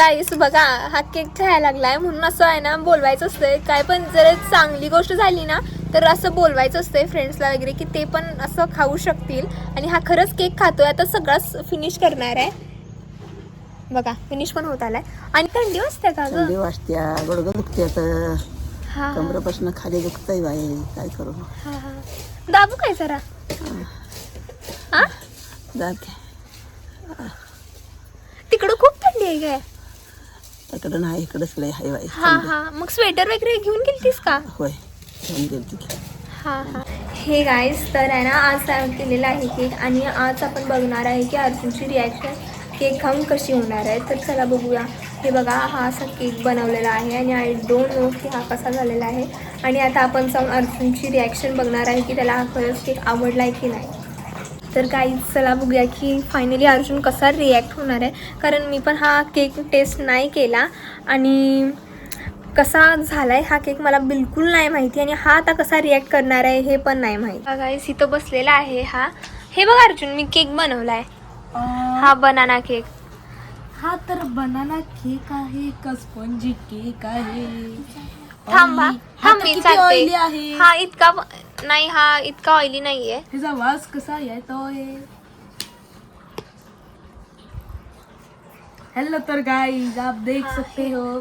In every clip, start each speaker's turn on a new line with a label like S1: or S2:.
S1: गाईस बघा हा केक खायला लागलाय. म्हणून असं आहे ना बोलवायचं असतंय. काय पण जर चांगली गोष्ट झाली ना तर असं बोलवायचं असतंय फ्रेंड्सला वगैरे की ते पण असं खाऊ शकतील. आणि हा खरंच केक खातोय. आता सगळाच फिनिश करणार आहे. बघा फिनिश पण होत आलाय. आणि थंडी वाजते का
S2: थंडी
S1: ग
S2: वाजत्या गुडघं दुखते आता.
S1: हा
S2: कमरेपासून खाली दुखतंय बाई. काय करू?
S1: हा, हा. दाबू काय जरा? हा.
S2: जाते
S1: तिकडं खूप थंडी आहे काय
S2: तिकडं नाही इकडंच लय हाय बाई.
S1: हा हा. मग स्वेटर वगैरे घेऊन गेलतीस का?
S2: होय घेऊन गेलती.
S1: हा हा. हे गाईस तर आहे ना आज तयार केलेला आहे केक आणि आज आपण बघणार आहे की अर्जुनची रिॲक्शन केक खाऊन कशी होणार आहे. तर चला बघूया. हे बघा हा असा केक बनवलेला आहे आणि आय डोंट नो की हा कसा झालेला आहे. आणि आता आपण जाऊन अर्जुनची रिॲक्शन बघणार आहे की त्याला हा खरंच केक आवडला आहे की नाही. तर काही चला बघूया की फायनली अर्जुन कसा रिॲक्ट होणार आहे. कारण मी पण हा केक टेस्ट नाही केला आणि कसा झाला आहे हा केक मला बिलकुल नाही माहिती आणि हा आता कसा रिॲक्ट करणार आहे हे पण नाही माहिती. गाईस इथं बसलेला आहे हा. हे बघ अर्जुन मी केक बनवला आहे हा बनाना केक
S3: हा तर बनाना केक आहे का स्पंजी केक आहे.
S1: थांबा.
S3: हा
S1: थांब मी चालते.
S3: आहे?
S1: हा इतका नाही हा इतका ऑइली नाहीये.
S3: ह्याचा वास कसा येतोय? हॅलो तर गाईज आप देख सकते हो.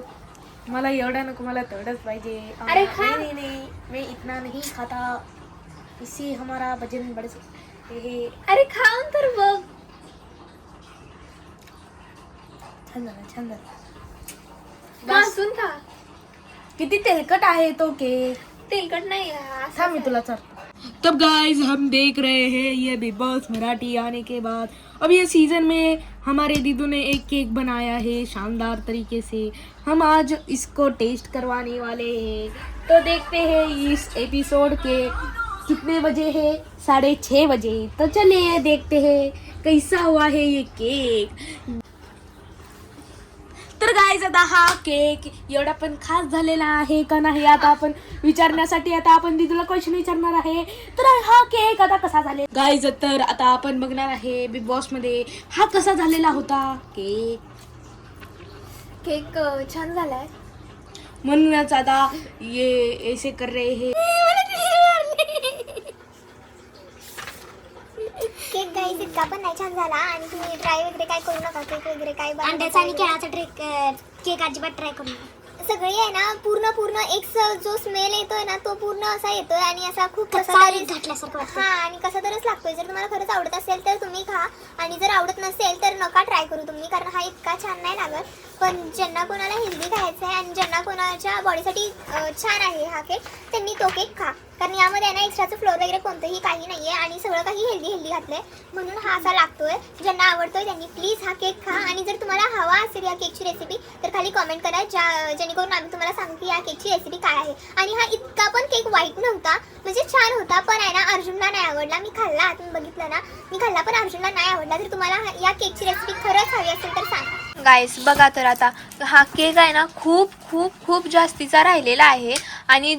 S3: मला एवढा नको मला तेवढंच पाहिजे.
S1: अरे खा.
S3: नहीं नहीं नहीं. मैं इतना नहीं खाता. इससे हमारा वज़न बढ़ सकता है
S1: अरे खाऊन तर बघ.
S3: छान झालं छान झालं
S1: खा.
S3: किती तेलकट आहे तो केक?
S1: तेलकट नाही हा,
S3: मैं तुला चल तब गाइस हम देख रहे हैं ये बिग बॉस मराठी आने के बाद। अब ये सीज़न में हमारे दीदू ने एक केक बनाया है शानदार तरीके से। हम आज इसको टेस्ट करवाने वाले हैं। तो देखते हैं इस एपिसोड के कितने बजे है? साढ़े छः बजे। तो चलिए देखते हैं कैसा हुआ है ये केक? तर गाईज आता हा केक एवढा पण खास झालेला आहे का नाही आता आपण विचारण्यासाठी आता आपण दिदूला क्वेश्चन विचारणार आहे. तर हा केक आता कसा झाले गाईज तर आता आपण बघणार आहे बिग बॉसमध्ये हा कसा झालेला होता केक
S1: केक अं, छान झालाय.
S3: म्हणूनच आता ये ऐसे कर रहे हैं
S4: केक गाईज इतका पण नाही छान झाला. आणि तुम्ही ट्राय वगैरे काय करू नका. केक वगैरे काय
S5: अंड्याचा आणि. केळाचा ट्रेक केक अजिबात ट्राय करू नका.
S4: सगळी आहे ना पूर्ण पूर्ण एक जो स्मेल येतोय ना तो पूर्ण असा येतोय आणि असा खूप कसा
S5: चाळीत
S4: तरी
S5: घातल्यासारखं
S4: हा आणि कसा तरच लागतोय. जर तुम्हाला खरंच आवडत असेल तर तुम्ही खा. आणि जर आवडत नसेल तर नका ट्राय करू तुम्ही कारण हा इतका छान नाही लागत. पण ज्यांना कोणाला हेल्दी खायचं आहे आणि ज्यांना कोणाच्या बॉडीसाठी छान आहे हा केक त्यांनी तो केक खा. कारण यामध्ये आहे ना एक्स्ट्राचं फ्लोर वगैरे कोणतंही काही नाही आहे आणि सगळं काही हेल्दी हेल्दी आहे म्हणून हा असा लागतोय. ज्यांना आवडतोय त्यांनी प्लीज हा केक खा. आणि जर तुम्हाला हवा असेल या केकची रेसिपी तर खाली कॉमेंट करा ज्या जेणेकरून आम्ही तुम्हाला सांगू की या केकची रेसिपी काय आहे. आणि हा इतका पण केक वाईट नव्हता म्हणजे छान होता पण आहे ना अर्जुनला नाही आवडला. मी खाल्ला तुम्ही बघितलं ना. मी खाल्ला पण अर्जुनला नाही आवडला. जर तुम्हाला या केकची रेसिपी खरंच हवी असेल तर सांगा.
S1: गायस बघा तर आता हा केक आहे ना खूप खूप खूप जास्तीचा राहिलेला आहे. आणि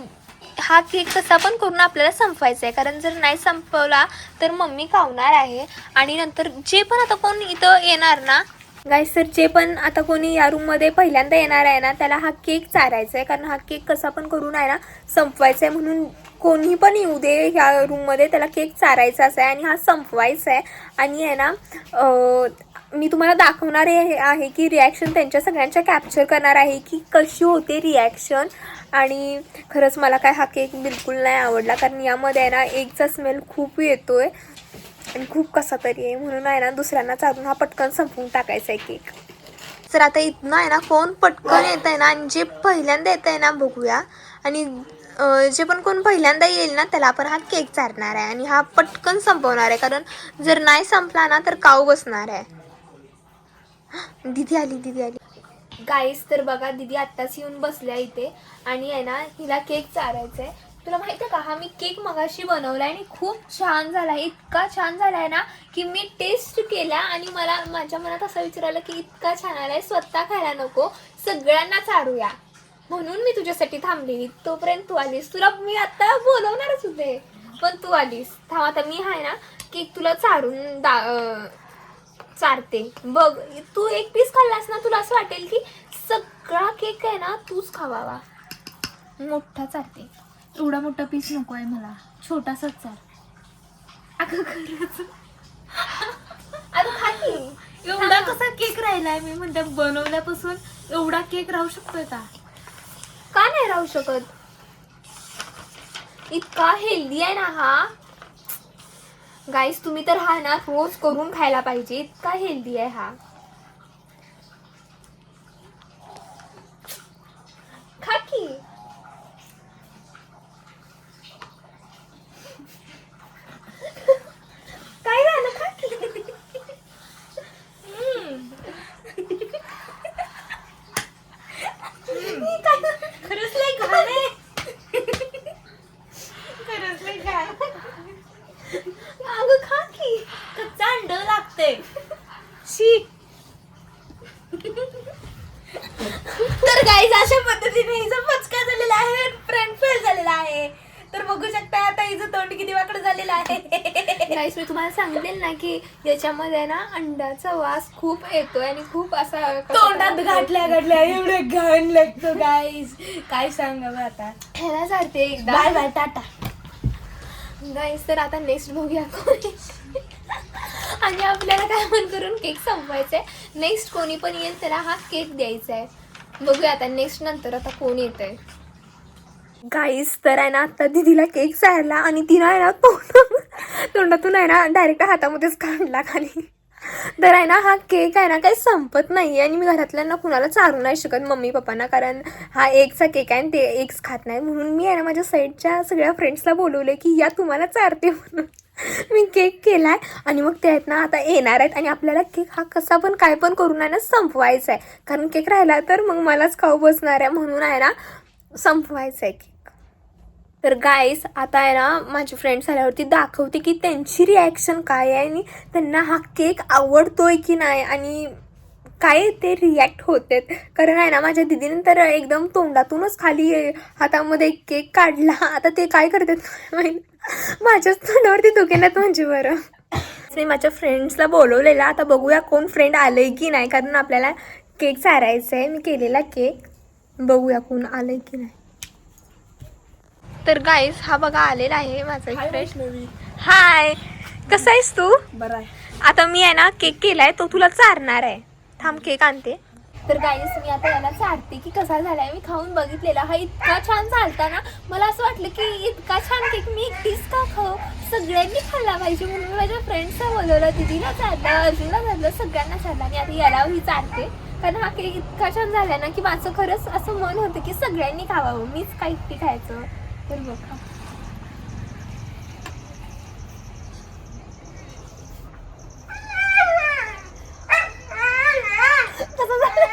S1: हा केक कसा पण करून आपल्याला संपवायचा आहे कारण जर नाही संपवला तर मम्मी खावणार आहे. आणि नंतर जे पण आता कोण इथं येणार ना गाईस सर जे पण आता कोणी या रूममध्ये पहिल्यांदा येणार आहे ना त्याला हा केक चारायचा आहे कारण हा केक कसा पण करून आहे ना संपवायचा आहे म्हणून कोणी पण येऊ दे ह्या रूममध्ये त्याला केक चारायचाच आहे आणि हा संपवायचा आहे आणि आहे ना मी तुम्हाला दाखवणार आहे आहे की रिॲक्शन त्यांच्या सगळ्यांच्या कॅप्चर करणार आहे की कशी होते रिॲक्शन आणि खरंच मला काय हा केक बिलकुल नाही आवडला कारण यामध्ये आहे ना एकचा स्मेल खूप येतो आहे आणि खूप कसा तरी आहे. म्हणून आहे ना दुसऱ्यांना चालून हा पटकन संपवून टाकायचा आहे केक तर आता इथनं आहे ना कोण पटकन येत आहे ना आणि जे पहिल्यांदा येत आहे ना बघूया. आणि जे पण कोण पहिल्यांदा येईल ना त्याला आपण हा केक चारणार आहे. आणि हा पटकन संपवणार आहे कारण जर नाही संपला ना तर काऊ बसणार आहे. दिदी आली दिदी आली. गाईस तर बघा दिदी आत्ताच येऊन बसल्या इथे आणि आहे ना हिला केक चारायचा आहे तुला माहिती आहे का हा मी केक मगाशी बनवला आणि खूप छान झाला आहे. इतका छान झाला आहे ना की मी टेस्ट केला आणि मला माझ्या मनात असं विचारलं की इतका छान आला आहे स्वतः खायला नको सगळ्यांना चारूया. म्हणून मी तुझ्यासाठी थांबलेली. तोपर्यंत तू आलीस. तुला मी आता बोलवणारच होते. पण तू आलीस. थांब आता मी आहे ना केक तुला चारून दा चारते. बघ तू एक पीस खाल्लास ना तुला असं वाटेल की सगळा केक आहे ना तूच खावावा. मोठा चारते.
S3: एवढा मोठा पीस नको आहे मला. छोटासाच चार.
S1: अगं खरंच. अगं खा की.
S3: एवढा कसा केक राहिलाय? मी म्हणते बनवल्यापासून एवढा केक राहू शकतोय का?
S1: का नाही राहू शकत? इतका हेल्दी आहे ना हा. गाईस तुम्ही तर हा ना रोज करून खायला पाहिजे. इतका हेल्दी आहे हा खा की काय झालं खा की
S3: खरंच लय घाण आहे खरंच लय घाण
S1: अगं खा की
S3: कच्चा अंड लागते शी तर गाईज अशा पद्धतीने हिचा पचका झालेला आहे फ्रंट फेल झालेला आहे. तर बघू शकता आता हिचं तोंड किती वाकडं झालेलं आहे.
S1: गाईस मी तुम्हाला सांगितलेल ना की याच्यामध्ये ना अंड्याचा वास खूप येतोय आणि खूप असा
S3: तोंडात घातल्या घातल्या एवढं घाण लागतो गाईज काय सांगावं आता.
S1: ह्याला चालते एकदा.
S3: Bye bye Tata.
S1: गाईस तर आता नेक्स्ट बघूया कोणी. आणि आपल्याला काय म्हण करून केक संपवायचा आहे नेक्स्ट कोणी पण येईल त्याला हा केक द्यायचा आहे बघूया आता नेक्स्ट नंतर आता कोण येत आहे गाईस तर आहे ना आता दिदीला केक चाळला आणि तिनं आहे ना तोंड तोंडातून आहे ना डायरेक्ट हातामध्येच काढला खाली. तर आहे ना हा केक आहे ना काही संपत नाही आणि मी घरातल्यांना कुणाला चारू नाही शकत मम्मी पप्पांना कारण हा एकचा केक आहे आणि ते एकच खात नाही म्हणून मी आहे ना माझ्या साईडच्या सगळ्या फ्रेंड्सला बोलवले की या तुम्हाला चारते म्हणून. मी केक केलाय आणि मग ते आहेत ना आता येणार आहेत आणि आपल्याला केक हा कसा पण काय पण करून आहे ना संपवायचा आहे कारण केक राहिला तर मग मलाच खाऊ बसणार आहे म्हणून आहे ना संपवायचा आहे केक. तर गाईस आता आहे ना माझी फ्रेंड्स आल्यावरती दाखवते की त्यांची रिॲक्शन काय आहे आणि त्यांना हा केक आवडतोय की नाही आणि काय ते रिॲक्ट होते कारण आहे ना माझ्या दिदीने तर एकदम तोंडातूनच खाली हातामध्ये केक काढला. आता ते काय करतात काय माझ्याच तोंडावरती दुखेनात म्हणजे बरं. मी माझ्या फ्रेंड्सला बोलवलेला. आता बघूया कोण फ्रेंड आलंय की नाही. कारण आपल्याला केक चारायचा आहे मी केलेला केक बघूया कोण आलंय की नाही. तर गाईस हा बघा आलेला आहे माझा एक फ्रेंड हाय कसा आहेस तू?
S2: बरं आहे.
S1: आता मी आहे ना केक केलाय. तो तुला चारणार आहे. थांब केक आणते. तर गाईस मी आता याला चालते की कसा झालाय. मी खाऊन बघितलेला. हा इतका छान चालता ना. मला असं वाटलं की इतका छान केक मी एकटीच का खाऊ? सगळ्यांनी खाल्ला पाहिजे म्हणून मी माझ्या फ्रेंड्सला बोलवलं दिदीला चाललं अर्जुनला चाललं सगळ्यांना चाललं आणि आता याला ही चालते कारण हा केक इतका छान झाला ना की माझं खरंच असं मन होतं की सगळ्यांनी खावावं मीच का एकटी खायचं? तर बघा कसं झालं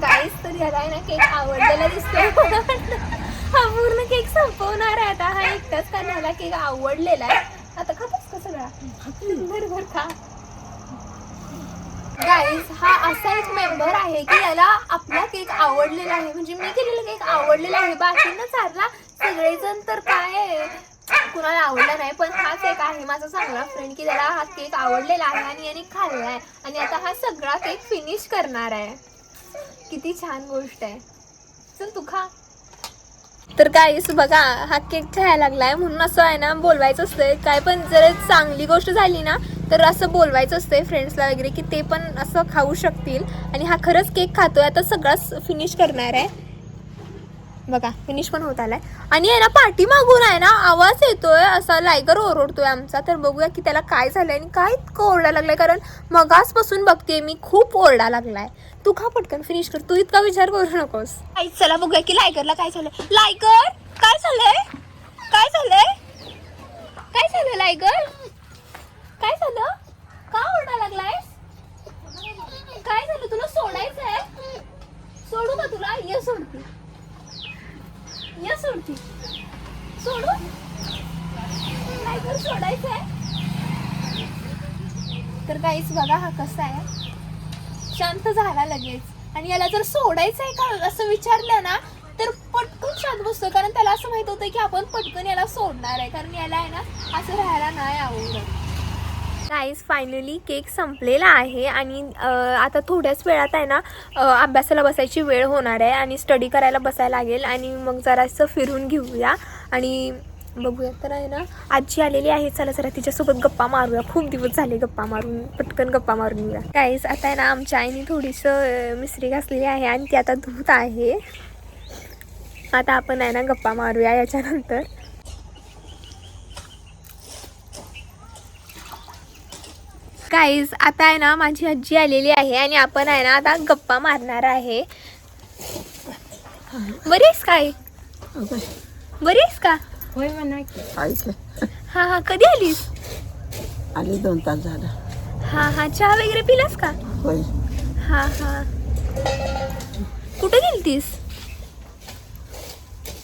S1: गाईस तर याला आहे ना केक आवडलेला दिसतोय हा पूर्ण केक संपवणार आहे आता हा एकटाच कारण ह्याला केक आवडलेला आहे आता खातोस का सगळा बरोबर खा गाईज हा असा एक मेंबर आहे की याला आपला केक आवडलेला आहे. म्हणजे मी केलेला केक आवडलेला आहे. बाकींना चालला सगळेजण तर काय कुणाला आवडला नाही पण हाच एक आहे माझा चांगला फ्रेंड की त्याला हा केक आवडलेला आहे आणि याने खाल्लाय आणि आता हा सगळा केक फिनिश करणार आहे. किती छान गोष्ट आहे. चल तू खा. तर काय बघा हा केक खायला लागलाय. म्हणून असं आहे ना बोलवायचं असतंय. काय पण जर चांगली गोष्ट झाली ना तर असं बोलवायचं असतंय फ्रेंड्सला वगैरे की ते पण असं खाऊ शकतील. आणि हा खरंच केक खातोय. आता सगळाच फिनिश करणार आहे. बघा फिनिश पण होत आलाय. आणि आहे ना पाठी मागून आहे ना आवाज येतोय. असा लायगर ओरडतोय आमचा. तर बघूया की त्याला काय झालंय आणि काय इतकं ओरडा लागलाय. कारण मगासपासून बघते मी खूप ओरडा लागलाय. तू का पटकन फिनिश कर. तू इतका विचार करू नकोस. आई चला बघूया की लायगरला काय झालंय. लायगर काय झालंय? काय झालंय? काय झालं लायगर काय झालं का ओरडा लागलाय काय झालं तुला सोडायचंय सोडू का तुला ये सोडते या सोडती सोडू लायगर सोडायचंय तर काहीच बघा हा कसा आहे. शांत झाला लगेच. आणि याला जर सोडायचं आहे का असं विचारलं ना तर पटकन शांत बसतो. कारण त्याला असं माहीत होतं की आपण पटकन याला सोडणार आहे. कारण याला आहे ना असं राहायला नाही आवडत. गाईज फायनली केक संपलेला आहे. आणि आता थोड्याच वेळात आहे ना अभ्यासाला बसायची वेळ होणार आहे. आणि स्टडी करायला बसायला लागेल. आणि मग जरासं फिरून घेऊया. आणि बघूया. तर आहे ना आजी आलेली आहे. चला जरा तिच्यासोबत गप्पा मारूया. खूप दिवस झाले गप्पा मारून पटकन गप्पा मारून येऊया. गाईज आता आहे ना आमच्या आईने थोडीसं मिसरी घासलेली आहे आणि ती आता धुत आहे. आता आपण आहे ना गप्पा मारूया याच्यानंतर. गाईज आता आहे ना माझी आजी आलेली आहे आणि आपण आहे ना आता गप्पा मारणार आहे. बरी आहेस काय?
S2: काय
S1: बरी आहेस का?
S3: होय म्हणा की
S2: काय
S1: हा हा कधी आलीस?
S2: आली दोन तास झालं.
S1: हा हा चहा वगैरे पिलास का?
S2: होय.
S1: हा हा. कुठं गेलतीस?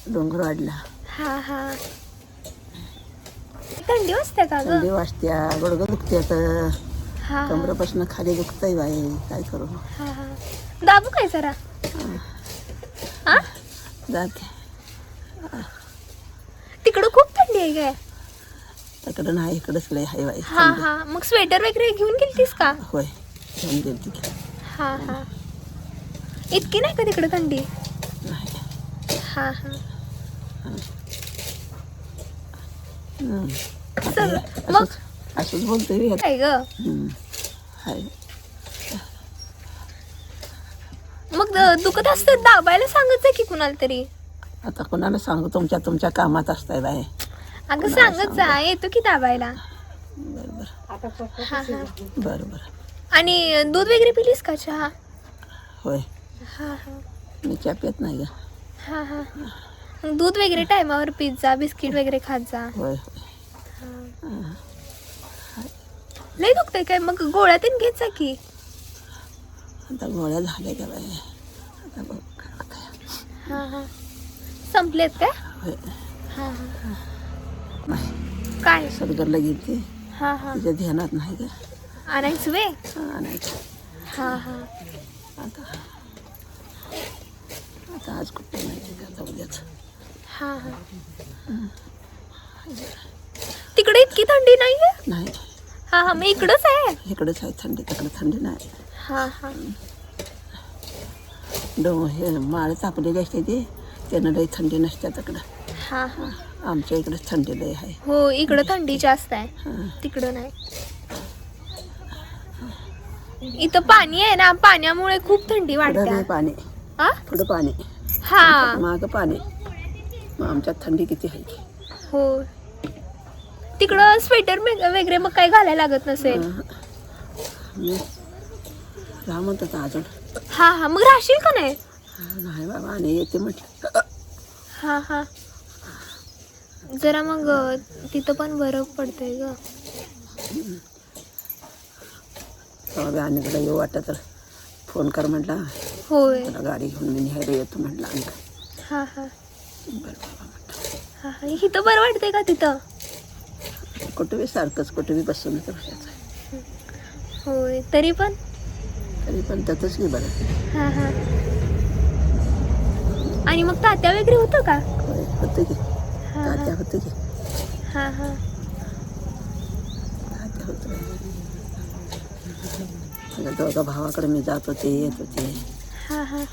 S2: डोंगर वाढला
S1: हा हा. थंडी वाजते का ग?
S2: थंडी वाजत्या गुडघं दुखते आता.
S1: हा हा.
S2: कमरेपासून खाली दुखतंय बाई काय करू?
S1: हा हा. दाबू काय जरा? हा.
S2: जाते.
S1: तिकडं खूप थंडी आहे काय
S2: तिकडं नाही इकडंच लय हाय
S1: हा हा. मग स्वेटर वगैरे घेऊन गेलतीस का?
S2: होय घेऊन गेली की.
S1: हा हा. इतकी नाही का तिकडे थंडी?
S2: नाही.
S1: हा हा.
S2: हं.
S1: मग?
S2: असंच बोलतोय बी.
S1: काय ग.
S2: हाय.
S1: मग द- दुखत असतं दाबायला सांगत जा की कुणाला तरी.
S2: आता कोणाला सांगू? तुमच्या तुमच्या कामात असताय बाई.
S1: अगं सांगत जा येतो की दाबायला?
S2: बरं बरं
S1: हा हा.
S2: बरं बरं.
S1: आणि दूध वगैरे पिलीस का चहा?
S2: होय.
S1: हा हा.
S2: मी चहा पित नाही का
S1: हा हा. दूध वगैरे टायमावर पित जा बिस्किट वगैरे खात जा.
S2: होय
S1: लय दुखतंय काय? मग गोळ्या तीन घेत जा की.
S2: आता गोळ्या झाल्या का बाई. आता बघ काय होतंय.
S1: हा हा. संपलेत काय?
S2: होय
S1: हा हा
S2: नाही.
S1: काय?
S2: सरगरला गेली
S1: हा हा.
S2: तिच्या ध्यानात नाही का
S1: आणायचं वे?
S2: आणायचं.
S1: हा हा.
S2: आता आता आज कुठे नाही का? आता उद्याच
S1: हा हा. तिकडे इतकी थंडी नाहीये?
S2: नाही.
S1: हा हा मग इकडंच आहे.
S2: इकडेच आहे थंडी तिकडे थंडी नाही.
S1: हा हा.
S2: डो हे माळ तापलेली असते ती. त्यानं लई थंडी नसते तिकडं
S1: हा हा.
S2: आमच्या इकडेच थंडी लई आहे.
S1: हो इकडं थंडी जास्त आहे. तिकडं नाही. इथं पाणी आहे ना पाण्यामुळे खूप थंडी
S2: पुढं नाही पाणी.
S1: हा
S2: पुढं पाणी.
S1: हा.
S2: मागं पाणी. मग आमच्यात थंडी किती आहे? की
S1: हो. तिकडं स्वेटर वगैरे मग काही घालायला लागत नसेल.
S2: हां. मी राहा म्हणत होता अजून.
S1: हा हा. मग राहशील का नाही?
S2: नाही बाबा आणि येते म्हटलं.
S1: हा हा. जरा मग तिथं पण बरं पडतंय ग.
S2: बाबा आणि तुला येऊ वाटत तर फोन कर म्हटला.
S1: होय.
S2: तुला गाडी घेऊन मी न्यायला येतो म्हटलं अंक
S1: हा हा.
S2: बरं बाबा म्हटलं.
S1: हा हा. इथं बरं वाटतंय का तिथं?
S2: कुठं बी सारखंच कुठं बी बसून बसायचं
S1: होय. तरी पण?
S2: तरी पण त्यातच की बरं.
S1: हा हा. आणि मग तात्या वगैरे होतं का?
S2: होतं की.
S1: हा हा.
S2: तात्या होतं की.
S1: हा हा.
S2: तात्या होतं. माझ्या दोघा भावाकडे मी जात होते येत होते.
S1: हा हा.